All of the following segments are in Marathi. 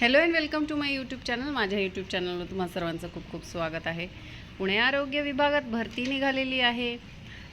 Hello and welcome to my YouTube channel माझ्या यूट्यूब चॅनलवर तुम्हा सर्वांचं खूप खूप स्वागत आहे. पुणे आरोग्य विभागात भरती निघालेली आहे.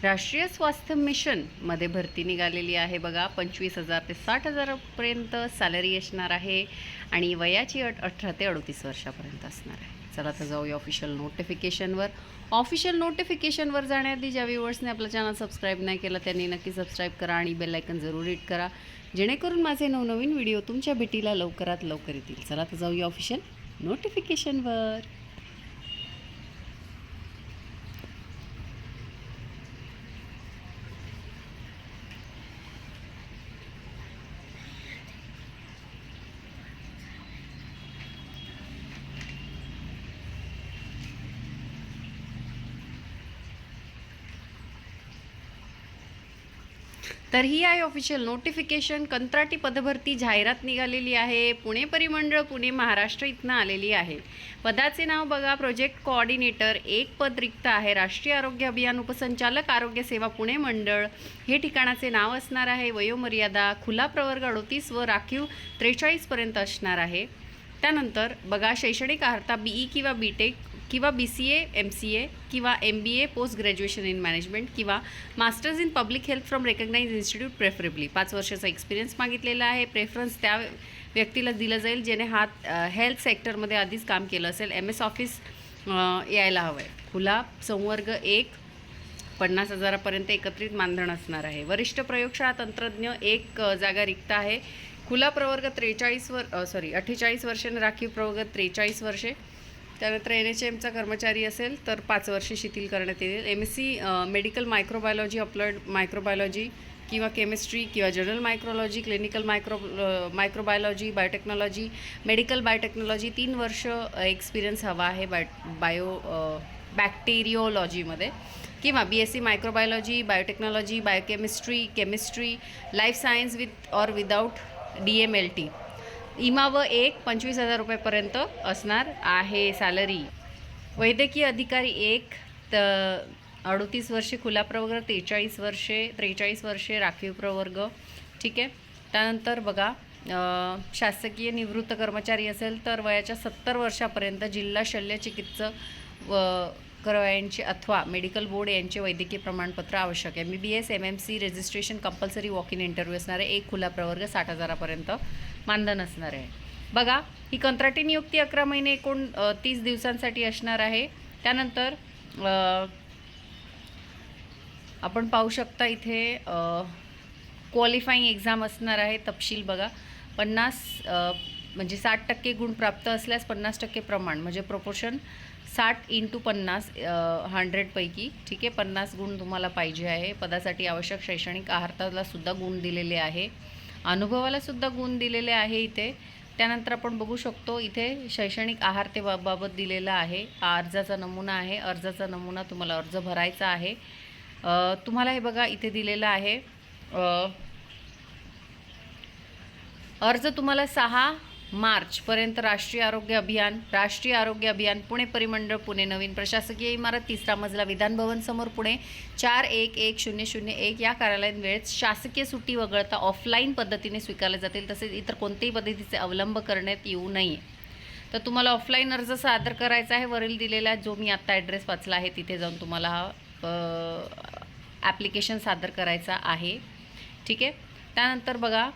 राष्ट्रीय स्वास्थ्य मिशनमध्ये भरती निघालेली आहे बघा. पंचवीस हजार ते साठ हजारापर्यंत सॅलरी असणार आहे आणि वयाची अट अठरा ते अडतीस वर्षापर्यंत असणार आहे. चला तर जाऊया ऑफिशियल नोटिफिकेशनवर ऑफिशियल नोटिफिकेशनवर जाण्याआधी ज्या व्ह्युअर्सने आपलं चॅनल सबस्क्राईब नाही केलं त्यांनी नक्की सबस्क्राईब करा आणि बेलायकन जरूर हिट करा. जेणेकरून माझे नवनवीन व्हिडिओ तुमच्या भेटीला लवकरात लवकर येतील. चला तर जाऊया ऑफिशियल नोटिफिकेशनवर तर ही आहे ऑफिशियल नोटिफिकेशन कंत्राटी पदभरती जाहिरात निघालेली आहे. पुणे परिमंडळ पुणे महाराष्ट्र इथनं आलेली आहे. पदाचे नाव बघा. प्रोजेक्ट कोऑर्डिनेटर एक पद रिक्त आहे. राष्ट्रीय आरोग्य अभियान उपसंचालक आरोग्य सेवा पुणे मंडळ. हे ठिकाणाचे नाव असणार आहे. वयोमर्यादा खुला प्रवर्ग अडोतीस व राखीव त्रेचाळीसपर्यंत असणार आहे. त्यानंतर बघा शैक्षणिक अर्हता बी ई किंवा बी टेक किंवा B C A M C A किंवा M B A post graduation in management किंवा masters in public health from recognise institute preferably पाच वर्षाचा एक्सपिरियन्स मागितलेला आहे. प्रेफरन्स त्या व्यक्तीला दिलं जाईल ज्याने हात हेल्थ सेक्टरमध्ये आधीच काम केलं असेल. एम एस ऑफिस यायला हवं आहे खुला संवर्ग एक पन्नास हजारापर्यंत एकत्रित मानधन असणार आहे. वरिष्ठ प्रयोगशाळा तंत्रज्ञ एक जागा रिक्त आहे. खुला प्रवर्ग त्रेचाळीस वर सॉरी अठ्ठेचाळीस वर्षे आणि राखीव प्रवर्ग त्रेचाळीस वर्षे. त्यानंतर एन एच एमचा कर्मचारी असेल तर पाच वर्षे शिथिल करण्यात येईल. M S C medical microbiology applied microbiology किंवा केमिस्ट्री किंवा general micrology clinical micro microbiology biotechnology medical biotechnology तीन वर्ष एक्सपिरियन्स हवा आहे बाय बायो बॅक्टेरिओलॉजीमध्ये किंवा B S C microbiology biotechnology biochemistry chemistry life science with or without D M L T इमा व एक पंचवीस हजार रुपयेपर्यंत असणार आहे सॅलरी. वैद्यकीय अधिकारी एक त अडतीस वर्षे खुला प्रवर्ग त्रेचाळीस वर्षे त्रेचाळीस वर्षे राखीव प्रवर्ग ठीक आहे? त्यानंतर बघा शासकीय निवृत्त कर्मचारी असेल तर वयाच्या सत्तर वर्षापर्यंत जिल्हा शल्य चिकित्सक व करवायांचे अथवा मेडिकल बोर्ड यांचे वैद्यकीय प्रमाणपत्र आवश्यक आहे. M B B S M M C registration compulsory walk in interview असणार आहे एक खुला प्रवर्ग साठ हजारापर्यंत मानधन असणार आहे. बघा ही कंत्राटी नियुक्ती अकरा महिने एकूण तीस दिवसांसाठी असणार आहे. त्यानंतर आपण पाहू शकता इथे क्वालिफाईंग एक्झाम असणार आहे तपशील बघा. पन्नास म्हणजे साठ टक्के गुण प्राप्त असल्यास पन्नास टक्के प्रमाण म्हणजे प्रोपोर्शन साठ इंटू पन्नास हंड्रेडपैकी ठीक आहे? पन्नास गुण तुम्हाला पाहिजे आहे. पदासाठी आवश्यक शैक्षणिक सुद्धा गुण दिलेले आहे. अनुभवालासुद्धा गुण दिलेले आहे इथे. त्यानंतर आपण बघू शकतो इथे शैक्षणिक आहार ते बा- बाबत दिलेला आहे. अर्जाचा नमुना आहे. अर्जाचा नमुना तुम्हाला अर्ज भरायचा आहे. तुम्हाला हे बघा इथे दिलेलं आहे. अर्ज तुम्हाला सहा मार्चपर्यंत राष्ट्रीय आरोग्य अभियान राष्ट्रीय आरोग्य अभियान पुणे परिमंडळ पुणे नवीन प्रशासकीय इमारत तिसरा मजला विधान भवन समोर पुणे चार एक एक शून्य शून्य एक या कार्यालयीन वेळेत शासकीय सुट्टी वगळता ऑफलाईन पद्धतीने स्वीकारले जातील तसेच इतर कोणत्याही पद्धतीचे अवलंब करण्यात येऊ नये. तर तुम्हाला ऑफलाईन अर्ज सादर करायचा आहे वरील दिलेला जो मी आत्ता ॲड्रेस वाचला आहे तिथे जाऊन तुम्हाला हा ॲप्लिकेशन सादर करायचा आहे. ठीक आहे? त्यानंतर बघा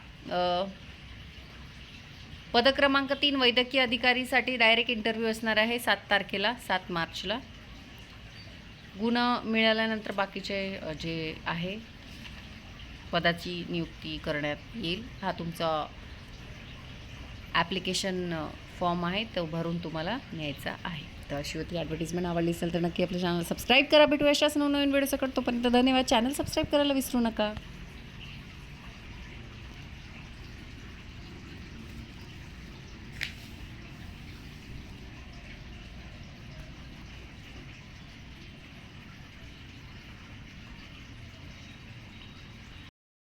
पदक्रमांक तीन वैद्यकीय अधिकारीसाठी डायरेक्ट इंटरव्ह्यू असणार आहे सात तारखेला सात मार्चला. गुण मिळाल्यानंतर बाकीचे जे आहे पदाची नियुक्ती करण्यात येईल. हा तुमचा ॲप्लिकेशन फॉर्म आहे तो भरून तुम्हाला न्यायचा आहे. तर अशी होती ॲडव्हर्टिजमेंट आवडली असेल तर नक्की आपलं चॅनल सबस्क्राईब करा. भेटू अशाच नवनवीन व्हिडिओ सकट तोपर्यंत धन्यवाद. चॅनल सबस्क्राईब करायला विसरू नका.